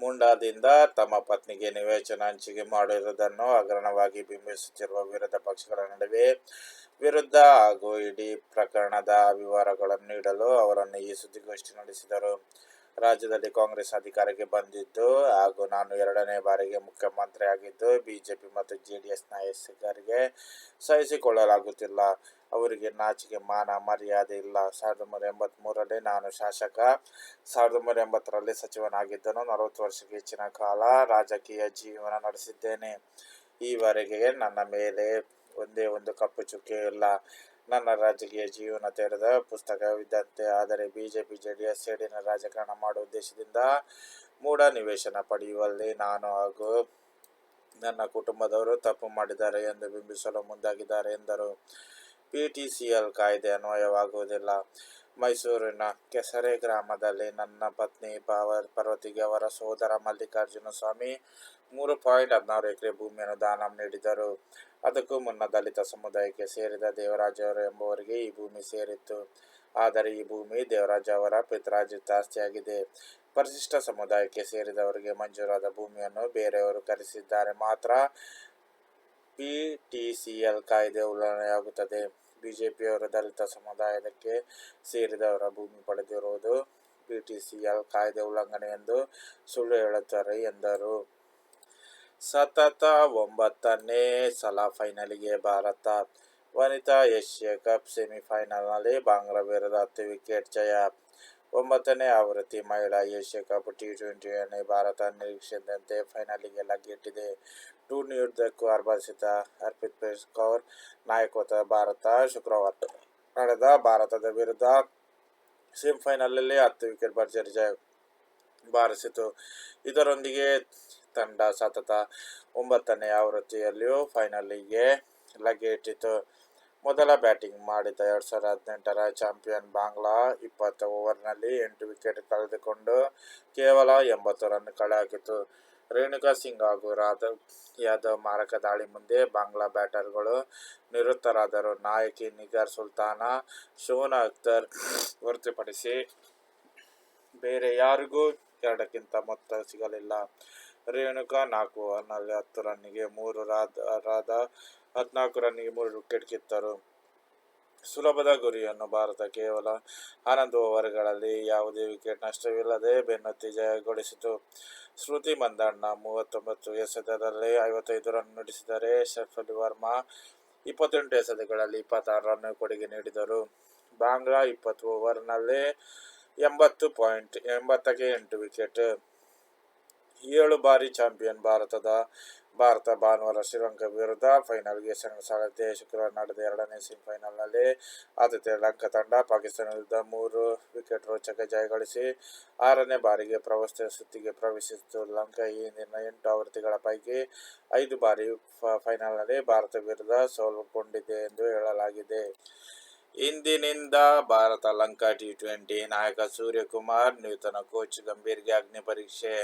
ಮುಂಡಾದಿಂದ ತಮ್ಮ ಪತ್ನಿಗೆ ನಿವೇಶನ ಹಂಚಿಕೆ ಮಾಡಿರುವುದನ್ನು ಹಗರಣವಾಗಿ ಬಿಂಬಿಸುತ್ತಿರುವ ವಿರೋಧ ಪಕ್ಷಗಳ ನಡುವೆ ವಿರುದ್ಧ ಹಾಗೂ ಇಡೀ ಪ್ರಕರಣದ ವಿವರಗಳನ್ನು ನೀಡಲು ಅವರನ್ನು ಈ ಸುದ್ದಿಗೋಷ್ಠಿ ನಡೆಸಿದರು. ರಾಜ್ಯದಲ್ಲಿ ಕಾಂಗ್ರೆಸ್ ಅಧಿಕಾರಕ್ಕೆ ಬಂದಿದ್ದು ಹಾಗೂ ನಾನು ಎರಡನೇ ಬಾರಿಗೆ ಮುಖ್ಯಮಂತ್ರಿಯಾಗಿದ್ದು, ಬಿಜೆಪಿ ಮತ್ತು ಜೆ ಡಿ ಎಸ್ ನಾಯಕರಿಗೆ ಸಹಿಸಿಕೊಳ್ಳಲಾಗುತ್ತಿಲ್ಲ. ಅವರಿಗೆ ನಾಚಿಕೆ, ಮಾನ, ಮರ್ಯಾದೆ ಇಲ್ಲ. ಸಾವಿರದ ಒಂಬೈನೂರ ಎಂಬತ್ತ್ಮೂರರಲ್ಲಿ ನಾನು ಶಾಸಕ, ಸಾವಿರದ ಒಂಬೈನೂರ ಎಂಬತ್ತರಲ್ಲಿ ಸಚಿವನಾಗಿದ್ದನು. ನಲವತ್ತು ವರ್ಷಕ್ಕೆ ಹೆಚ್ಚಿನ ಕಾಲ ರಾಜಕೀಯ ಜೀವನ ನಡೆಸಿದ್ದೇನೆ. ಈವರೆಗೆ ನನ್ನ ಮೇಲೆ ಒಂದೇ ಒಂದು ಕಪ್ಪು ಚುಕ್ಕೆ ಇಲ್ಲ. ನನ್ನ ರಾಜಕೀಯ ಜೀವನ ತೆರೆದ ಪುಸ್ತಕವಿದ್ದಂತೆ ಆದರೆ ಬಿಜೆಪಿ, ಜೆಡಿಎಸ್ ಸೇಡಿನ ರಾಜಕಾರಣ ಮಾಡುವ ಉದ್ದೇಶದಿಂದ ಮೂಢ ನಿವೇಶನ ಪಡೆಯುವಲ್ಲಿ ನಾನು ಹಾಗೂ ನನ್ನ ಕುಟುಂಬದವರು ತಪ್ಪು ಮಾಡಿದ್ದಾರೆ ಎಂದು ಬಿಂಬಿಸಲು ಮುಂದಾಗಿದ್ದಾರೆ ಎಂದರು. ಪಿಟಿಸಿಎಲ್ ಕಾಯ್ದೆ ಅನ್ವಯವಾಗುವುದಿಲ್ಲ. ಮೈಸೂರಿನ ಕೆಸರೆ ಗ್ರಾಮದಲ್ಲಿ ನನ್ನ ಪತ್ನಿ ಪಾವ, ಪರ್ವತಿಗೆ ಅವರ ಸೋದರ ಮಲ್ಲಿಕಾರ್ಜುನ ಸ್ವಾಮಿ ಮೂರು ಪಾಯಿಂಟ್ ಹದಿನಾರು ಎಕರೆ ಭೂಮಿಯನ್ನು ದಾನ ನೀಡಿದರು. ಅದಕ್ಕೂ ಮುನ್ನ ದಲಿತ ಸಮುದಾಯಕ್ಕೆ ಸೇರಿದ ದೇವರಾಜ ಅವರು ಎಂಬುವರಿಗೆ ಈ ಭೂಮಿ ಸೇರಿತ್ತು. ಆದರೆ ಈ ಭೂಮಿ ದೇವರಾಜ ಅವರ ಪಿತ್ರಾರ್ಜಿತ ಆಸ್ತಿಯಾಗಿದೆ. ಪರಿಶಿಷ್ಟ ಸಮುದಾಯಕ್ಕೆ ಸೇರಿದವರಿಗೆ ಮಂಜೂರಾದ ಭೂಮಿಯನ್ನು ಬೇರೆಯವರು ಕರೆಸಿದ್ದಾರೆ. ಮಾತ್ರ ಪಿ ಟಿ ಸಿ ಎಲ್ ಕಾಯ್ದೆ ಉಲ್ಲಂಘನೆಯಾಗುತ್ತದೆ ಬಿಜೆಪಿಯವರು ದಲಿತ ಸಮುದಾಯಕ್ಕೆ ಸೇರಿದವರ ಭೂಮಿ ಪಡೆದಿರುವುದು ಪಿ ಟಿ ಸಿ ಎಲ್ ಕಾಯ್ದೆ ಉಲ್ಲಂಘನೆ ಎಂದು ಸುಳ್ಳು ಹೇಳುತ್ತಾರೆ ಎಂದರು. ಸತತ ಒಂಬತ್ತನೇ ಸಲ ಫೈನಲಿಗೆ ಭಾರತ. ವನಿತಾ ಏಷ್ಯಾ ಕಪ್ ಸೆಮಿಫೈನಲ್ನಲ್ಲಿ ಬಾಂಗ್ಲಾ ವಿರುದ್ಧ ಹತ್ತು ವಿಕೆಟ್ ಜಯ. ಒಂಬತ್ತನೇ ಆವೃತ್ತಿ ಮಹಿಳಾ ಏಷ್ಯಾ ಕಪ್ ಟಿ ಟ್ವೆಂಟಿಯಲ್ಲಿ ಭಾರತ ನಿರೀಕ್ಷಿಸಿದಂತೆ ಫೈನಲಿಗೆ ಲಗ್ಗೆಟ್ಟಿದೆ. ಟೂರ್ನಿಯುದ್ದಕ್ಕೂ ಆರ್ಭಟಿಸಿದ ಹರ್ಪ್ರೀತ್ ಕೌರ್ ನಾಯಕತ್ವ ಭಾರತ ಶುಕ್ರವಾರ. ನಡೆದ ಭಾರತದ ವಿರುದ್ಧ ಸೆಮಿಫೈನಲ್ನಲ್ಲಿ ಹತ್ತು ವಿಕೆಟ್ ಭರ್ಜರಿ ಜಯ ಬಾರಿಸಿತು. ಇದರೊಂದಿಗೆ ತಂಡ ಸತತ ಒಂಬತ್ತನೇ ಆವೃತ್ತಿಯಲ್ಲಿಯೂ ಫೈನಲಿಗೆ ಲಗೇಟಿತು ಮೊದಲ ಬ್ಯಾಟಿಂಗ್ ಮಾಡಿದ ಎರಡು ಸಾವಿರದ ಹದಿನೆಂಟರ ಚಾಂಪಿಯನ್ ಬಾಂಗ್ಲಾ ಇಪ್ಪತ್ತು ಓವರ್ನಲ್ಲಿ ಎಂಟು ವಿಕೆಟ್ ಕಳೆದುಕೊಂಡು ಕೇವಲ ಎಂಬತ್ತು ರನ್ ಕಳೆಹಾಕಿತು ರೇಣುಕಾ ಸಿಂಗ್ ಹಾಗೂ ರಾಧವ್ ಯಾದವ್ ಮಾರಕ ದಾಳಿ ಮುಂದೆ ಬಾಂಗ್ಲಾ ಬ್ಯಾಟರ್ಗಳು ನಿವೃತ್ತರಾದರು. ನಾಯಕಿ ನಿಗರ್ ಸುಲ್ತಾನ ಶೋನಾ ಅಖ್ತರ್ ಹೊರತುಪಡಿಸಿ ಬೇರೆ ಯಾರಿಗೂ ಎರಡಕ್ಕಿಂತ ಮೊತ್ತ ಸಿಗಲಿಲ್ಲ. ರೇಣುಕಾ ನಾಲ್ಕು ಓವರ್ನಲ್ಲಿ ಹತ್ತು ರನ್ನಿಗೆ ಮೂರು ರಾಧ ರಾಧ ಹದಿನಾಲ್ಕು ರನ್ನಿಗೆ ಮೂರು ವಿಕೆಟ್ ಕಿತ್ತರು ಸುಲಭದ ಗುರಿಯನ್ನು ಭಾರತ ಕೇವಲ ಹನ್ನೊಂದು ಓವರ್ಗಳಲ್ಲಿ ಯಾವುದೇ ವಿಕೆಟ್ ನಷ್ಟವಿಲ್ಲದೆ ಬೆನ್ನತ್ತಿ ಜಯಗೊಳಿಸಿತು. ಶ್ರುತಿ ಮಂದಣ್ಣ ಮೂವತ್ತೊಂಬತ್ತು ಎಸೆತದಲ್ಲಿ ಐವತ್ತೈದು ರನ್ ನುಡಿಸಿದರೆ ಶಫಲಿ ವರ್ಮಾ ಇಪ್ಪತ್ತೆಂಟು ಎಸೆತಗಳಲ್ಲಿ ಇಪ್ಪತ್ತಾರು ರನ್ ಕೊಡುಗೆ ನೀಡಿದರು. ಬಾಂಗ್ಲಾ ಇಪ್ಪತ್ತು ಓವರ್ನಲ್ಲಿ ಎಂಬತ್ತು ಪಾಯಿಂಟ್, ಎಂಬತ್ತಕ್ಕೆ ಎಂಟು ವಿಕೆಟ್ ಏಳು ಬಾರಿ ಚಾಂಪಿಯನ್ ಭಾರತದ ಭಾರತ ಭಾನುವಾರ ಶ್ರೀಲಂಕಾ ವಿರುದ್ಧ ಫೈನಲ್ಗೆ ಸೆಣಸಾಡಲಿದೆ ಶುಕ್ರವಾರ ನಡೆದ ಎರಡನೇ ಸೆಮಿಫೈನಲ್ನಲ್ಲಿ ಆತಿಥ್ಯ ಲಂಕಾ ತಂಡ ಪಾಕಿಸ್ತಾನ ವಿರುದ್ಧ ಮೂರು ವಿಕೆಟ್ ರೋಚಕ ಜಯಗಳಿಸಿ ಆರನೇ ಬಾರಿಗೆ ಪ್ರವಾಸ ಸುತ್ತಿಗೆ ಪ್ರವೇಶಿಸಿತು. ಲಂಕಾ ಈ ಹಿಂದಿನ ಎಂಟು ಆವೃತ್ತಿಗಳ ಪೈಕಿ ಐದು ಬಾರಿ ಫೈನಲ್ನಲ್ಲಿ ಭಾರತ ವಿರುದ್ಧ ಸೋಲುಗೊಂಡಿದೆ ಎಂದು ಹೇಳಲಾಗಿದೆ. ಇಂದಿನಿಂದ ಭಾರತ ಲಂಕಾ ಟಿ ಟ್ವೆಂಟಿ ನಾಯಕ ಸೂರ್ಯಕುಮಾರ್, ನೂತನ ಕೋಚ್ ಗಂಭೀರ್ಗೆ ಅಗ್ನಿ ಪರೀಕ್ಷೆ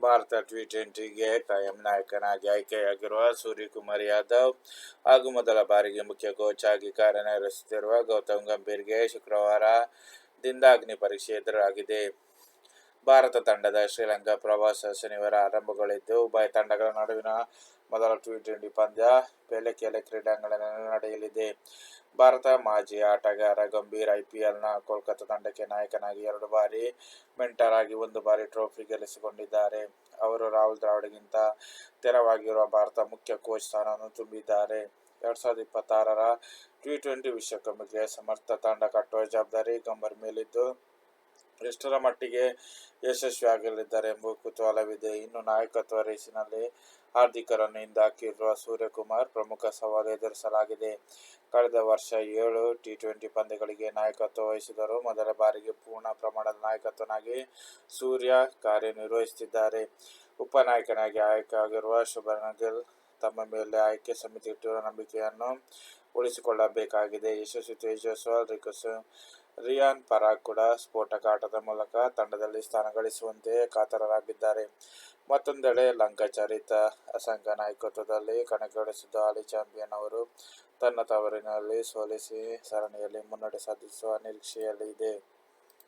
ಭಾರತ ಟಿ ಟ್ವೆಂಟಿಗೆ ಕಾಯಂ ನಾಯಕನಾಗಿ ಆಯ್ಕೆಯಾಗಿರುವ ಸೂರ್ಯಕುಮಾರ್ ಯಾದವ್ ಹಾಗೂ ಮೊದಲ ಬಾರಿಗೆ ಮುಖ್ಯ ಕೋಚ್ ಆಗಿ ಕಾರ್ಯನಿರ್ವಹಿಸುತ್ತಿರುವ ಗೌತಮ್ ಗಂಭೀರ್ಗೆ ಶುಕ್ರವಾರದಿಂದ ಅಗ್ನಿ ಪರೀಕ್ಷೆ ಎದುರಾಗಿದೆ. ಭಾರತ ತಂಡದ ಶ್ರೀಲಂಕಾ ಪ್ರವಾಸ ಶನಿವಾರ ಆರಂಭಗೊಳ್ಳಿದ್ದು ಉಭಯ ತಂಡಗಳ ನಡುವಿನ ಮೊದಲ ಟಿ ಟ್ವೆಂಟಿ ಪಂದ್ಯ ಪೆಲೆಕೆಲೆ ಕ್ರೀಡಾಂಗಣದಲ್ಲಿ ನಡೆಯಲಿದೆ. ಭಾರತ ಮಾಜಿ ಆಟಗಾರ ಗಂಭೀರ್ ಐಪಿಎಲ್ನ ಕೋಲ್ಕತ್ತಾ ತಂಡಕ್ಕೆ ನಾಯಕನಾಗಿ ಎರಡು ಬಾರಿ ಮೆಂಟರ್ ಆಗಿ ಒಂದು ಬಾರಿ ಟ್ರೋಫಿ ಗೆಲ್ಲಿಸಿಕೊಂಡಿದ್ದಾರೆ. ಅವರು ರಾಹುಲ್ ದ್ರಾವಿಡ್ಗಿಂತ ತೆರವಾಗಿರುವ ಭಾರತ ಮುಖ್ಯ ಕೋಚ್ ಸ್ಥಾನವನ್ನು ತುಂಬಿದ್ದಾರೆ. ಎರಡ್ ಸಾವಿರದ ಇಪ್ಪತ್ತಾರರ ಟಿ ಟ್ವೆಂಟಿ ವಿಶ್ವಕಪ್ಗೆ ಸಮರ್ಥ ತಂಡ ಕಟ್ಟುವ ಜವಾಬ್ದಾರಿ ಗಂಭೀರ್ ಮೇಲಿದ್ದು. ಎಷ್ಟರ ಮಟ್ಟಿಗೆ ಯಶಸ್ವಿಯಾಗಲಿದ್ದಾರೆ ಎಂಬ ಕುತೂಹಲವಿದೆ. ಇನ್ನು ನಾಯಕತ್ವ ರೇಸಿನಲ್ಲಿ ಹಾರ್ದಿಕರನ್ನು ಹಿಂದಾಕಿರುವ ಸೂರ್ಯಕುಮಾರ್ ಪ್ರಮುಖ ಸವಾಲು ಎದುರಿಸಲಾಗಿದೆ. ಕಳೆದ ವರ್ಷ ಏಳು ಟಿ ಟ್ವೆಂಟಿ ಪಂದ್ಯಗಳಿಗೆ ನಾಯಕತ್ವ ವಹಿಸಿದರು ಮೊದಲ ಬಾರಿಗೆ ಪೂರ್ಣ ಪ್ರಮಾಣದ ನಾಯಕತ್ವನಾಗಿ ಸೂರ್ಯ ಕಾರ್ಯನಿರ್ವಹಿಸುತ್ತಿದ್ದಾರೆ. ಉಪನಾಯಕನಾಗಿ ಆಯ್ಕೆಯಾಗಿರುವ ಶುಭನ್ ಗಿಲ್ ತಮ್ಮ ಮೇಲೆ ಆಯ್ಕೆ ಸಮಿತಿ ಇಟ್ಟಿರುವ ನಂಬಿಕೆಯನ್ನು ಉಳಿಸಿಕೊಳ್ಳಬೇಕಾಗಿದೆ. ಯಶಸ್ವಿ ತೇಜಸ್ವಾಲ್ ರಿಕಸ್ ರಿಯಾನ್ ಪರಾಗ್ ಕೂಡ ಸ್ಫೋಟಕ ಆಟದ ಮೂಲಕ ತಂಡದಲ್ಲಿ ಸ್ಥಾನ ಗಳಿಸುವಂತೆ ಕಾತರರಾಗಿದ್ದಾರೆ. ಮತ್ತೊಂದೆಡೆ ಲಂಕಾಚಾರಿತ ಅಸಂಘ ನಾಯಕತ್ವದಲ್ಲಿ ಕಣಕ್ಕಿಳಿಸಿದ್ದ ಹಾಲಿ ಚಾಂಪಿಯನ್ ಅವರು ತನ್ನ ತವರಿನಲ್ಲಿ ಸೋಲಿಸಿ ಸರಣಿಯಲ್ಲಿ ಮುನ್ನಡೆ ಸಾಧಿಸುವ ನಿರೀಕ್ಷೆಯಲ್ಲಿ ಇದೆ.